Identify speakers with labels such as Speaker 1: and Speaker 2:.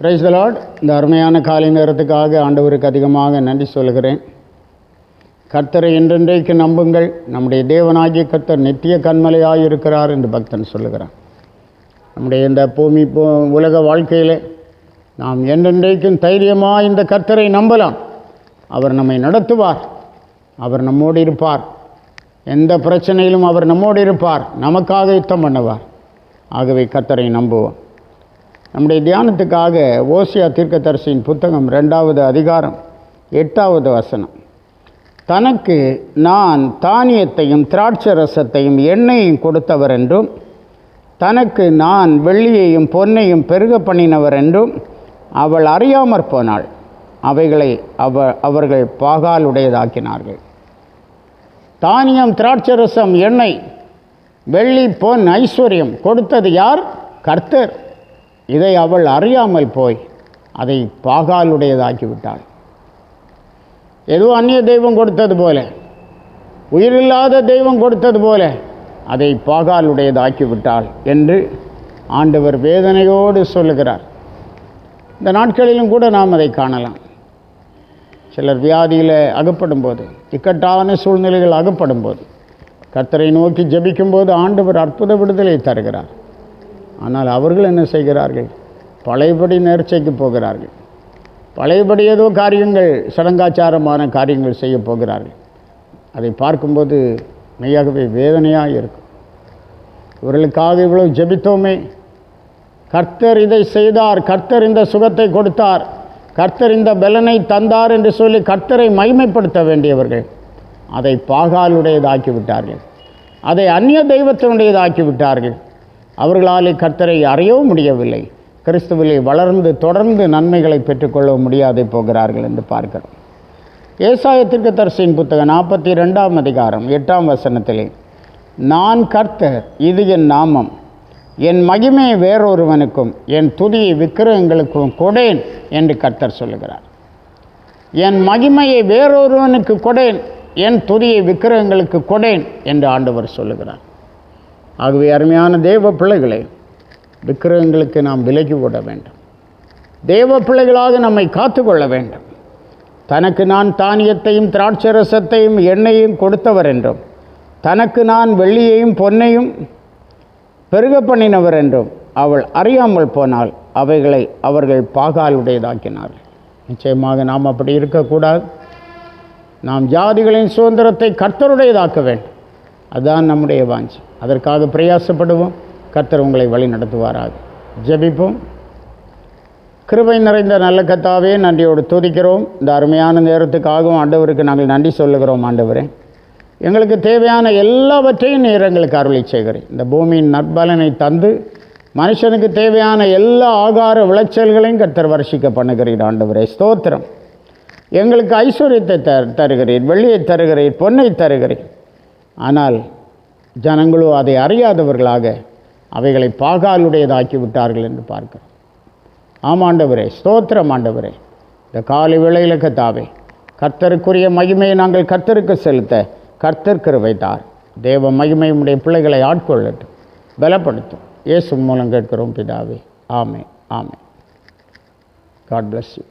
Speaker 1: Price Lord இந்த அருமையான காலை நேரத்துக்காக ஆண்டவருக்கு அதிகமாக நன்றி சொல்கிறேன். கர்த்தரை என்றென்றைக்கு நம்புங்கள். நம்முடைய தேவனாகிய கர்த்தர் நித்திய கண்மலையாக இருக்கிறார் என்று பக்தன் சொல்லுகிறான். நம்முடைய இந்த பூமி உலக வாழ்க்கையில் நாம் என்றென்றைக்கும் தைரியமாக இந்த கர்த்தரை நம்பலாம். அவர் நம்மை நடத்துவார். அவர் நம்மோடு இருப்பார். எந்த பிரச்சனையிலும் அவர் நம்மோடு இருப்பார். நமக்காக யுத்தம் பண்ணுவார். ஆகவே கர்த்தரை நம்புவோம். நம்முடைய தியானத்துக்காக ஓசியா தீர்க்கதரிசியின் புத்தகம் ரெண்டாவது அதிகாரம் எட்டாவது வசனம். தனக்கு நான் தானியத்தையும் திராட்சை ரசத்தையும் எண்ணெயையும் கொடுத்தவர் என்றும் தனக்கு நான் வெள்ளியையும் பொன்னையும் பெருக பண்ணினவர் என்றும் அவள் அறியாமற் போனாள். அவைகளை அவ அவர்கள் பாகாலுடையதாக்கினார்கள். தானியம் திராட்சரசம் எண்ணெய் வெள்ளி பொன் ஐஸ்வர்யம் கொடுத்தது யார்? கர்த்தர். இதை அவள் அறியாமல் போய் அதை பாகாலுடையதாக்கிவிட்டாள். ஏதோ அந்நிய தெய்வம் கொடுத்தது போல உயிரில்லாத தெய்வம் கொடுத்தது போல அதை பாகாலுடையதாக்கிவிட்டாள் என்று ஆண்டவர் வேதனையோடு சொல்லுகிறார். இந்த நாட்களிலும் கூட நாம் அதை காணலாம். சிலர் வியாதியில் அகப்படும் போது இக்கட்டான சூழ்நிலைகள் அகப்படும் போது கர்த்தரை நோக்கி ஜெபிக்கும்போது ஆண்டவர் அற்புத விடுதலை தருகிறார். ஆனால் அவர்கள் என்ன செய்கிறார்கள்? பழையபடி நேர்ச்சைக்கு போகிறார்கள். பழையபடி ஏதோ காரியங்கள் சடங்காச்சாரமான காரியங்கள் செய்ய போகிறார்கள். அதை பார்க்கும்போது மெய்யாகவே வேதனையாக இருக்கும். இவர்களுக்காக இவ்வளவு ஜெபித்தோமே. கர்த்தர் இதை செய்தார். கர்த்தர் இந்த சுகத்தை கொடுத்தார். கர்த்தர் இந்த பலனை தந்தார் என்று சொல்லி கர்த்தரை மகிமைப்படுத்த வேண்டியவர்கள் அதை பாகாலுடையதாக்கி விட்டார்கள் அதை அந்நிய தெய்வத்தினுடையதாக்கி விட்டார்கள் அவர்களாலே கர்த்தரை அறியவும் முடியவில்லை. கிறிஸ்துவிலே வளர்ந்து தொடர்ந்து நன்மைகளை பெற்றுக்கொள்ள முடியாது போகிறார்கள் என்று பார்க்கிறோம். ஏசாயத்திற்கு தரிசின் புத்தகம் நாற்பத்தி ரெண்டாம் அதிகாரம் எட்டாம் வசனத்திலே நான் கர்த்தர் இது என் நாமம். என் மகிமையை வேறொருவனுக்கும் என் துதியை விக்கிரகங்களுக்கும் கொடேன் என்று கர்த்தர் சொல்லுகிறார். என் மகிமையை வேறொருவனுக்கு கொடேன் என் துதியை விக்கிரகங்களுக்கு கொடேன் என்று ஆண்டவர் சொல்லுகிறார். ஆகவே அருமையான தேவ பிள்ளைகளே விக்கிரகங்களுக்கு நாம் விலகி விட வேண்டும். தேவ பிள்ளைகளாக நம்மை காத்துக்கொள்ள வேண்டும். தனக்கு நான் தானியத்தையும் திராட்சரசத்தையும் எண்ணெயையும் கொடுத்தவர் என்றும் தனக்கு நான் வெள்ளியையும் பொன்னையும் பெருக பண்ணினவர் என்றும் அவள் அறியாமல் போனால் அவைகளை அவர்கள் பாகாலுடையதாக்கினார். நிச்சயமாக நாம் அப்படி இருக்கக்கூடாது. நாம் ஜாதிகளின் சுதந்திரத்தை கர்த்தருடையதாக்க வேண்டும். அதுதான் நம்முடைய வாஞ்சி. அதற்காக பிரயாசப்படுவோம். கர்த்தர் உங்களை வழி நடத்துவாராக. ஜெபிப்போம். கிருபை நிறைந்த நல்ல கத்தாவே நன்றியோடு துதிக்கிறோம். இந்த அருமையான நேரத்துக்காகவும் ஆண்டவருக்கு நாங்கள் நன்றி சொல்லுகிறோம் ஆண்டவரே. எங்களுக்கு தேவையான எல்லாவற்றையும் நீர் எங்களுக்கு அருளை செய்கிறேன் இந்த பூமியின் நற்பலனை தந்து மனுஷனுக்கு தேவையான எல்லா ஆகார விளைச்சல்களையும் கர்த்தர் வருஷிக்க பண்ணுகிறீர் ஆண்டவரே. ஸ்தோத்திரம். எங்களுக்கு ஐஸ்வர்யத்தை த தருகிறீர் வெள்ளியை தருகிறீர் பொன்னை தருகிறீர். ஆனால் ஜனங்களோ அதை அறியாதவர்களாக அவைகளை பாகாலுடையதாக்கி விட்டார்கள் என்று பார்க்கிறோம். ஆமாண்டவரே ஸ்தோத்திரம் ஆண்டவரே. இந்த காலை வேளையில் கத்தாவே கர்த்தருக்குரிய மகிமையை நாங்கள் கர்த்தருக்கு செலுத்த கர்த்தர் வைத்தார் தேவ மகிமை உடைய பிள்ளைகளை ஆட்கொள்ளட்டும் பலப்படுத்தும். இயேசு மூலம் கேட்கிறோம் பிதாவே. ஆமே ஆமே காட் பிளஸ் யூ